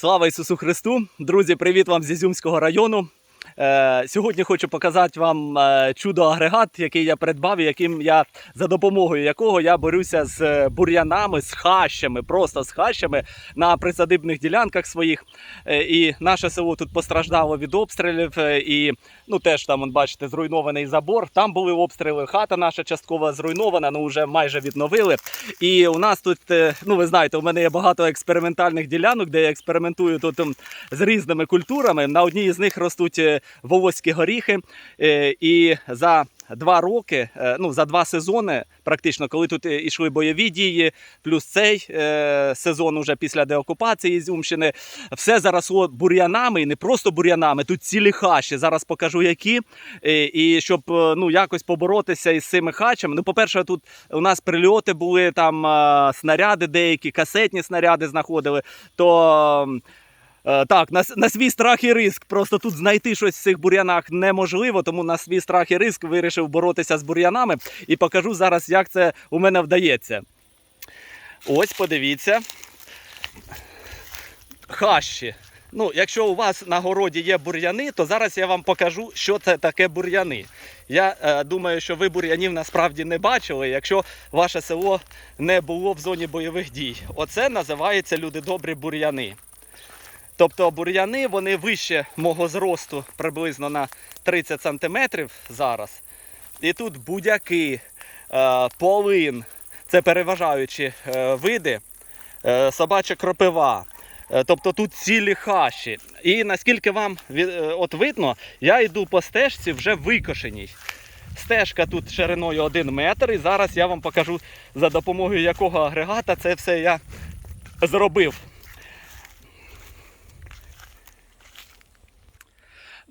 Слава Ісусу Христу! Друзі, привіт вам з Ізюмського району. Е, сьогодні хочу показати вам е, чудо-агрегат, який я придбав, яким я за допомогою якого я борюся з е, бур'янами, з хащами, просто з хащами на присадибних ділянках своїх. І наше село тут постраждало від обстрілів. і ну теж там, он, бачите, зруйнований забор. Там були обстріли. Хата наша частково зруйнована, ну вже майже відновили. І у нас тут, ну ви знаєте, у мене є багато експериментальних ділянок, де я експериментую тут з різними культурами. На одній з них ростуть волоські горіхи. Е, І за два роки, е, ну за два сезони, практично, коли тут е, ішли бойові дії, плюс цей сезон уже після деокупації Ізюмщини, все заросло бур'янами, і не просто бур'янами, тут цілі хащі. Зараз покажу які. І, щоб ну якось поборотися із цими хачами. Ну, по-перше, тут у нас прильоти були там снаряди, деякі касетні снаряди знаходили. То так, на, на свій страх і риск. Просто тут знайти щось в цих бур'янах неможливо, тому на свій страх і риск вирішив боротися з бур'янами і покажу зараз, як це у мене вдається. Ось, подивіться. Хащі. Ну, якщо у вас на городі є бур'яни, то зараз я вам покажу, що це таке бур'яни. Я е, думаю, що ви бур'янів насправді не бачили, якщо ваше село не було в зоні бойових дій. Оце називається люди добрі бур'яни. Тобто бур'яни вони вище мого зросту приблизно на 30 см зараз. І тут будяки, е, полин, це переважаючі е, види, е, собача кропива. Тобто тут цілі хащі. І наскільки вам от видно, я йду по стежці вже викошеній. Стежка тут шириною 1 метр, і зараз я вам покажу за допомогою якого агрегата це все я зробив.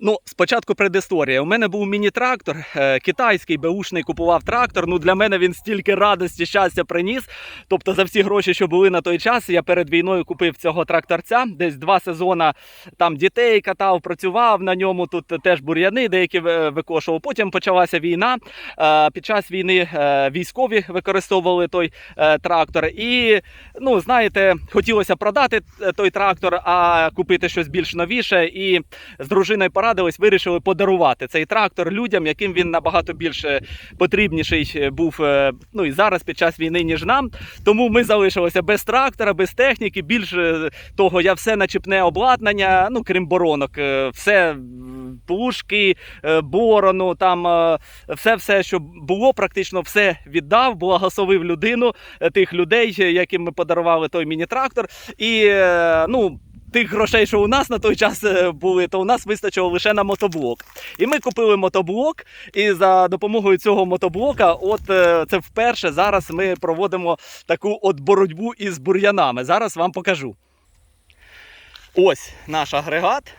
Ну, спочатку предісторія. У мене був міні-трактор, е, китайський беушний купував трактор. Ну для мене він стільки радості, щастя приніс. Тобто за всі гроші, що були на той час, я перед війною купив цього тракторця. Десь два сезони там дітей катав, працював на ньому. Тут теж бур'яни деякі е, викошував. Потім почалася війна. Е, Під час війни військові використовували той трактор. І ну знаєте, хотілося продати той трактор, а купити щось більш новіше. І з дружиною порадились, вирішили подарувати цей трактор людям, яким він набагато більше потрібніший е, був е, ну і зараз під час війни, ніж нам. Тому ми залишилися без трактора, без техніки. Більше того, я все начіпне обладнання, ну крім боронок, е, все е, борону, там все, все, що було, практично все віддав, благословив людину, тих людей, яким ми подарували той міні-трактор. І ну. Тих грошей, що у нас на той час е, були, то у нас вистачило лише на мотоблок. І ми купили мотоблок, і за допомогою цього мотоблока, от е, це вперше зараз ми проводимо таку от боротьбу із бур'янами. Зараз вам покажу. Ось наш агрегат.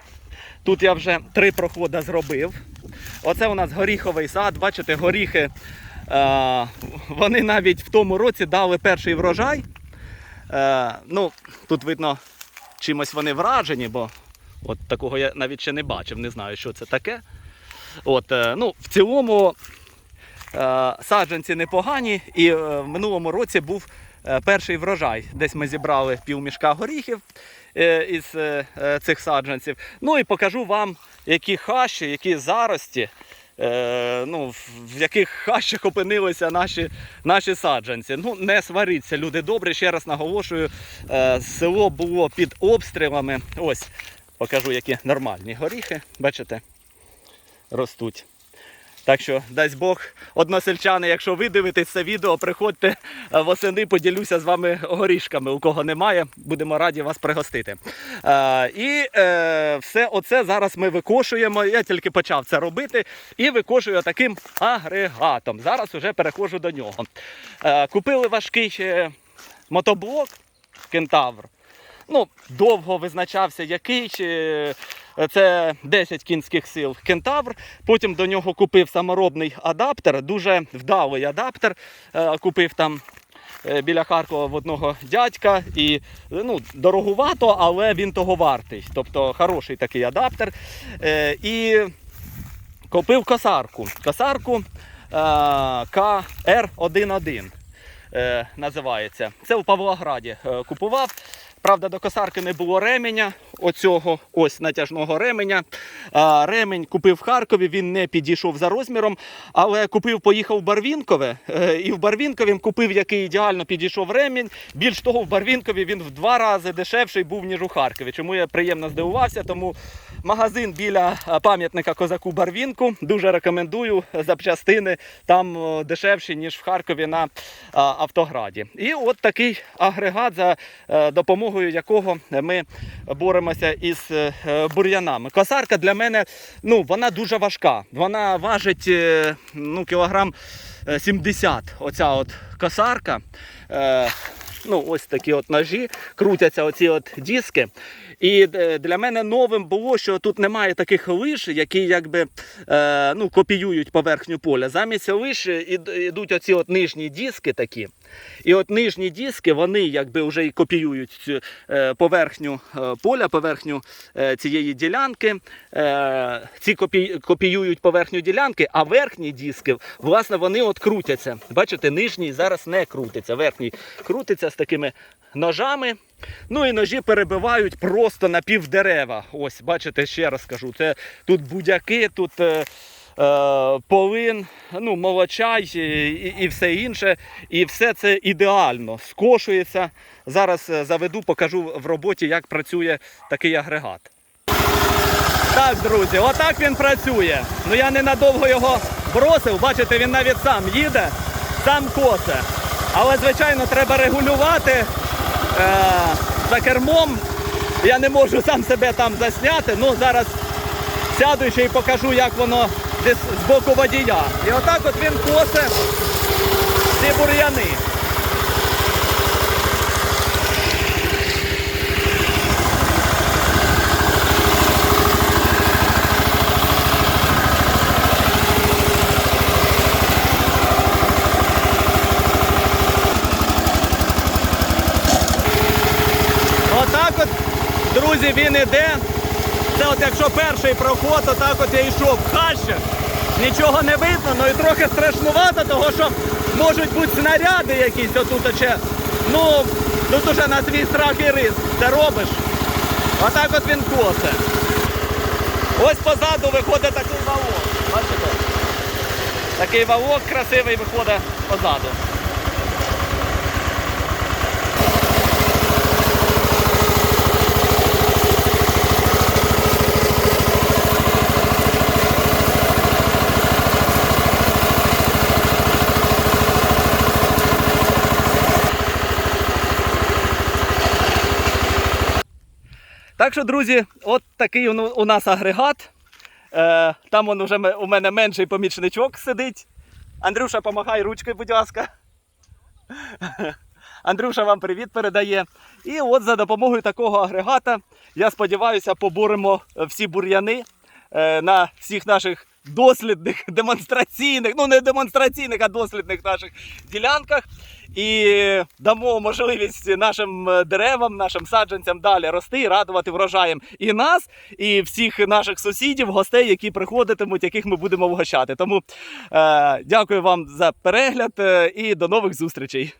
Тут я вже три проходи зробив. Оце у нас горіховий сад. Бачите, горіхи. Е, вони навіть в тому році дали перший врожай. Ну, тут видно, чимось вони вражені, бо от такого я навіть ще не бачив, не знаю, що це таке. От, е, ну, в цілому е, саджанці непогані, і е, в минулому році був перший врожай. Десь ми зібрали півмішка горіхів із цих саджанців. Ну і покажу вам, які хащі, які зарості. Е, ну, в- яких хащах опинилися наші, наші саджанці. Ну, не сваріться, люди добрі. Ще раз наголошую, е, село було під обстрілами. Ось покажу, які нормальні горіхи. Бачите, ростуть. Так що, дасть Бог, односельчани, якщо ви дивитесь це відео, приходьте е, восени, поділюся з вами горішками. У кого немає, будемо раді вас пригостити. Е, і е, все оце зараз ми викошуємо. Я тільки почав це робити і викошую таким агрегатом. Зараз вже переходжу до нього. Е, купили важкий мотоблок Кентавр. Ну, довго визначався який. Це 10 кінських сил кентавр. Потім до нього купив саморобний адаптер, дуже вдалий адаптер. Е, Купив там е, біля Харкова в одного дядька. І ну, дорогувато, але він того вартий. Тобто хороший такий адаптер. Е, І купив косарку. Косарку е, КР11 е, називається. Це у Павлограді е, купував. Правда, до косарки не було ременя, оцього ось натяжного ременя. Ремень купив в Харкові, він не підійшов за розміром, але купив, поїхав в Барвінкове. е, І в Барвінкові купив, який ідеально підійшов ремінь. Більш того, в Барвінкові він в два рази дешевший був, ніж у Харкові. Чому я приємно здивувався. Тому магазин біля е, пам'ятника козаку Барвінку. Дуже рекомендую запчастини там е, дешевші, ніж в Харкові на автограді. І от такий агрегат, за допомогою якого ми боремося із е, бур'янами. Косарка для мене ну, вона дуже важка. Вона важить е, ну, кілограм е, 70. Оця от косарка. Е, Ну, ось такі от ножі, крутяться оці от диски. І е, для мене новим було, що тут немає таких лиш, які якби е, ну, копіюють поверхню поля. Замість лиш ідуть оці от нижні диски такі. І от нижні диски, вони якби вже і копіюють цю е, поверхню е, поля, поверхню е, цієї ділянки. Ці копіюють поверхню ділянки, а верхні диски, власне, вони от крутяться. Бачите, нижній зараз не крутиться. Верхній крутиться з такими ножами. Ну і ножі перебивають просто на пів дерева. Ось, бачите, ще раз кажу, це тут будяки, тут. Е, е, Полин, ну, молочай і, і, і все інше. І все це ідеально скошується. Зараз е, заведу, покажу в роботі, як працює такий агрегат. Так, друзі, отак він працює. Ну я ненадовго його бросив. Бачите, він навіть сам їде, сам косе. Але, звичайно, треба регулювати е, за кермом. Я не можу сам себе там засняти. Ну, зараз сяду ще й покажу, як воно десь з боку водія. І отак от він косе ці бур'яни. Друзі, він іде. Це от якщо перший проход, отак от я йшов в хащах. Нічого не видно, ну і трохи страшнувато, того що можуть бути снаряди якісь отут ще. Ну, тут уже на свій страх і ризик. Це робиш. Отак от він косе. Ось позаду виходить такий валок. Бачите? Такий валок красивий виходить позаду. Так що, друзі, от такий у нас агрегат. Е, там он уже у мене менший помічничок сидить. Андрюша, помагай ручкою, будь ласка. Андрюша вам привіт передає. І от за допомогою такого агрегата, я сподіваюся, поборемо всі бур'яни е, на всіх наших дослідних, демонстраційних, ну не демонстраційних, а дослідних наших ділянках. І дамо можливість нашим е, деревам, нашим саджанцям далі рости і радувати врожаєм і нас, і всіх наших сусідів, гостей, які приходитимуть, яких ми будемо вгощати. Тому е, дякую вам за перегляд е, і до нових зустрічей.